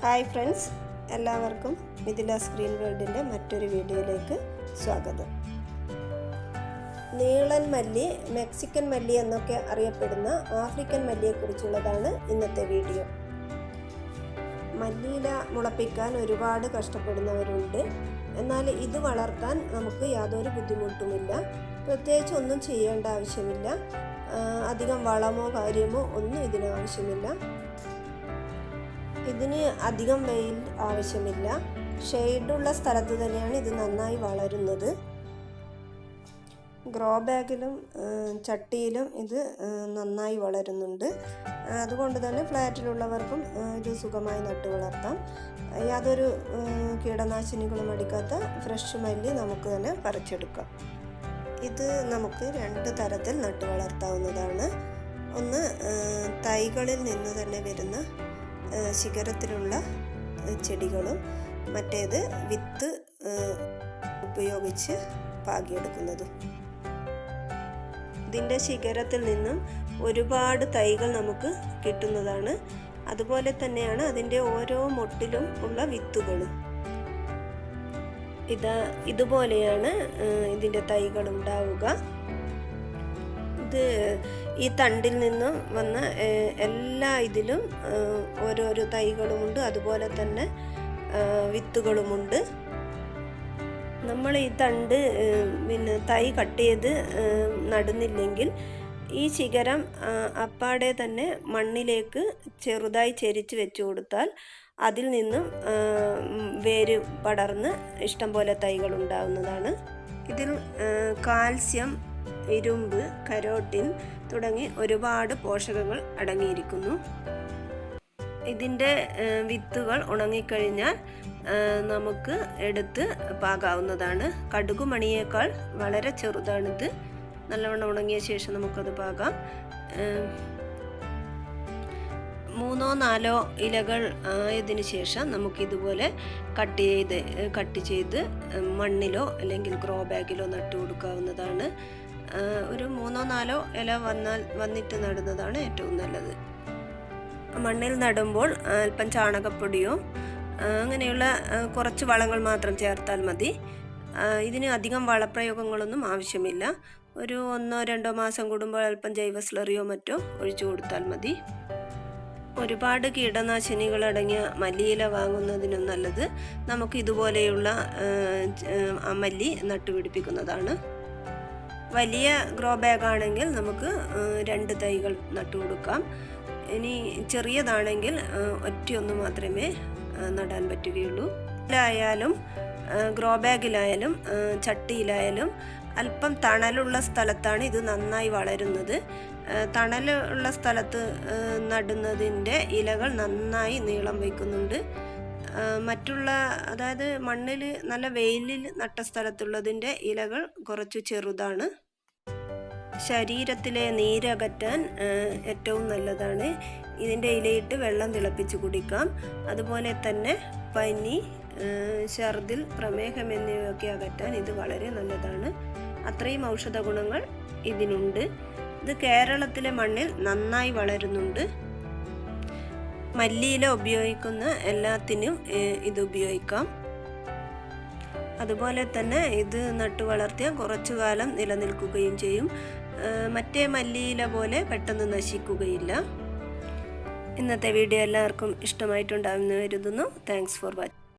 Hi friends എല്ലാവർക്കും Mithila screen വേൾഡിന്റെ മറ്റൊരു വീഡിയോയിലേക്ക് സ്വാഗതം. നീളൻ മല്ലി മെക്സിക്കൻ മല്ലി എന്നൊക്കെ അറിയപ്പെടുന്ന ആഫ്രിക്കൻ മല്ലിയെക്കുറിച്ചുള്ളതാണ് ഇന്നത്തെ വീഡിയോ. മല്ലിയില മുളപ്പിക്കാൻ ഒരുപാട് കഷ്ടപ്പെടുന്നവരുണ്ട്. എന്നാൽ ഇത് വളർത്താൻ നമുക്ക് യാതൊരു ബുദ്ധിമുട്ടുമില്ല. പ്രത്യേകിച്ച് ഒന്നും ചെയ്യേണ്ട ആവശ്യമില്ല. അധികം വളമോ കാര്യമോ ഒന്നും ഇതിന് ആവശ്യമില്ല. ഇതിന് അധികം വെയിൽ ആവശ്യമില്ല. ഷെയ്ഡുള്ള സ്ഥലത്ത് തന്നെയാണ് ഇത് നന്നായി വളരുന്നത്. ഗ്രോ ബാഗിലും ചട്ടിയിലും ഇത് നന്നായി വളരുന്നുണ്ട്. അതുകൊണ്ട് തന്നെ ഫ്ലാറ്റിലുള്ളവർക്കും ഇത് സുഖമായി നട്ടു വളർത്താം. യാതൊരു കീടനാശിനികളും അടിക്കാത്ത ഫ്രഷ് മല്ലി നമുക്ക് തന്നെ പറിച്ചെടുക്കാം. ഇത് നമുക്ക് രണ്ട് തരത്തിൽ നട്ടു വളർത്താവുന്നതാണ്. ഒന്ന് തൈകളിൽ നിന്ന് തന്നെ വരുന്ന ശിഖരത്തിലുള്ള ചെടികളും മറ്റേത് വിത്ത് ഉപയോഗിച്ച് പാകിയെടുക്കുന്നതും. ഇതിന്റെ ശിഖരത്തിൽ നിന്നും ഒരുപാട് തൈകൾ നമുക്ക് കിട്ടുന്നതാണ്. അതുപോലെ തന്നെയാണ് അതിന്റെ ഓരോ മൊട്ടിലും ഉള്ള വിത്തുകളും. ഇത് ഇതുപോലെയാണ് ഇതിന്റെ തൈകൾ ഉണ്ടാവുക. ഇത് ഈ തണ്ടിൽ നിന്ന് വന്ന എല്ലാ ഇതിലും ഓരോരോ തൈകളുമുണ്ട്. അതുപോലെ തന്നെ വിത്തുകളുമുണ്ട്. നമ്മൾ ഈ തണ്ട് പിന്നെ തൈ കട്ട് ചെയ്ത് നടുന്നില്ലെങ്കിൽ ഈ ശിഖരം അപ്പാടെ തന്നെ മണ്ണിലേക്ക് ചെറുതായി ചെരിച്ച് വെച്ചു കൊടുത്താൽ അതിൽ നിന്നും വേര് പടർന്ന് ഇഷ്ടംപോലെ തൈകൾ ഉണ്ടാവുന്നതാണ്. ഇതിൽ കാൽസ്യം ഇരുമ്പ് കരോട്ടിൻ തുടങ്ങി ഒരുപാട് പോഷകങ്ങൾ അടങ്ങിയിരിക്കുന്നു. ഇതിന്റെ വിത്തുകൾ ഉണങ്ങിക്കഴിഞ്ഞാൽ നമുക്ക് എടുത്ത് പാകാവുന്നതാണ്. കടുകുമണിയേക്കാൾ വളരെ ചെറുതാണിത്. നല്ലവണ്ണം ഉണങ്ങിയ ശേഷം നമുക്കത് പാകാം. മൂന്നോ നാലോ ഇലകൾ ആയതിനു ശേഷം നമുക്കിതുപോലെ കട്ട് ചെയ്ത് കട്ട് ചെയ്ത് മണ്ണിലോ അല്ലെങ്കിൽ ഗ്രോ ബാഗിലോ നട്ടു കൊടുക്കാവുന്നതാണ് ഒരു മൂന്നോ നാലോ ഇല വന്നാൽ വന്നിട്ട് നടുന്നതാണ് ഏറ്റവും നല്ലത്. മണ്ണിൽ നടുമ്പോൾ അല്പം ചാണകപ്പൊടിയോ അങ്ങനെയുള്ള കുറച്ച് വളങ്ങൾ മാത്രം ചേർത്താൽ മതി. ഇതിന് അധികം വളപ്രയോഗങ്ങളൊന്നും ആവശ്യമില്ല. ഒരു ഒന്നോ രണ്ടോ മാസം കൂടുമ്പോൾ അല്പം ജൈവ സ്ലറിയോ മറ്റോ ഒഴിച്ചു കൊടുത്താൽ മതി. ഒരുപാട് കീടനാശിനികൾ അടങ്ങിയ മല്ലിയില വാങ്ങുന്നതിനും നല്ലത് നമുക്ക് ഇതുപോലെയുള്ള മല്ലി നട്ടുപിടിപ്പിക്കുന്നതാണ്. വലിയ ഗ്രോ ബാഗ് ആണെങ്കിൽ നമുക്ക് രണ്ട് തൈകൾ നട്ടു കൊടുക്കാം. ഇനി ചെറിയതാണെങ്കിൽ ഒറ്റയൊന്ന് മാത്രമേ നടാൻ പറ്റുകയുള്ളൂ. ായാലും ഗ്രോ ബാഗിലായാലും ചട്ടിയിലായാലും അല്പം തണലുള്ള സ്ഥലത്താണ് ഇത് നന്നായി വളരുന്നത്. തണലുള്ള സ്ഥലത്ത് നടുന്നതിന്റെ ഇലകൾ നന്നായി നീളം വയ്ക്കുന്നുണ്ട്. മറ്റുള്ള അതായത് മണ്ണിൽ നല്ല വെയിലിൽ നട്ട സ്ഥലത്തുള്ളതിന്റെ ഇലകൾ കുറച്ച് ചെറുതാണ്. ശരീരത്തിലെ നീരകറ്റാൻ ഏറ്റവും നല്ലതാണ്. ഇതിന്റെ ഇലയിട്ട് വെള്ളം തിളപ്പിച്ച് കുടിക്കാം. അതുപോലെ തന്നെ പനി ഛർദിൽ പ്രമേഹം എന്നിവയൊക്കെ അകറ്റാൻ ഇത് വളരെ നല്ലതാണ്. അത്രയും ഔഷധ ഗുണങ്ങൾ ഇതിനുണ്ട്. ഇത് കേരളത്തിലെ മണ്ണിൽ നന്നായി വളരുന്നുണ്ട്. മല്ലിയില ഉപയോഗിക്കുന്ന എല്ലാത്തിനും ഇത് ഉപയോഗിക്കാം. അതുപോലെ തന്നെ ഇത് നട്ടു വളർത്തിയാൽ കുറച്ചു കാലം നിലനിൽക്കുകയും ചെയ്യും. മറ്റേ മല്ലിയില പോലെ പെട്ടെന്ന് നശിക്കുകയില്ല. ഇന്നത്തെ വീഡിയോ എല്ലാവർക്കും ഇഷ്ടമായിട്ടുണ്ടാകുമെന്ന് കരുതുന്നു. Thanks for watching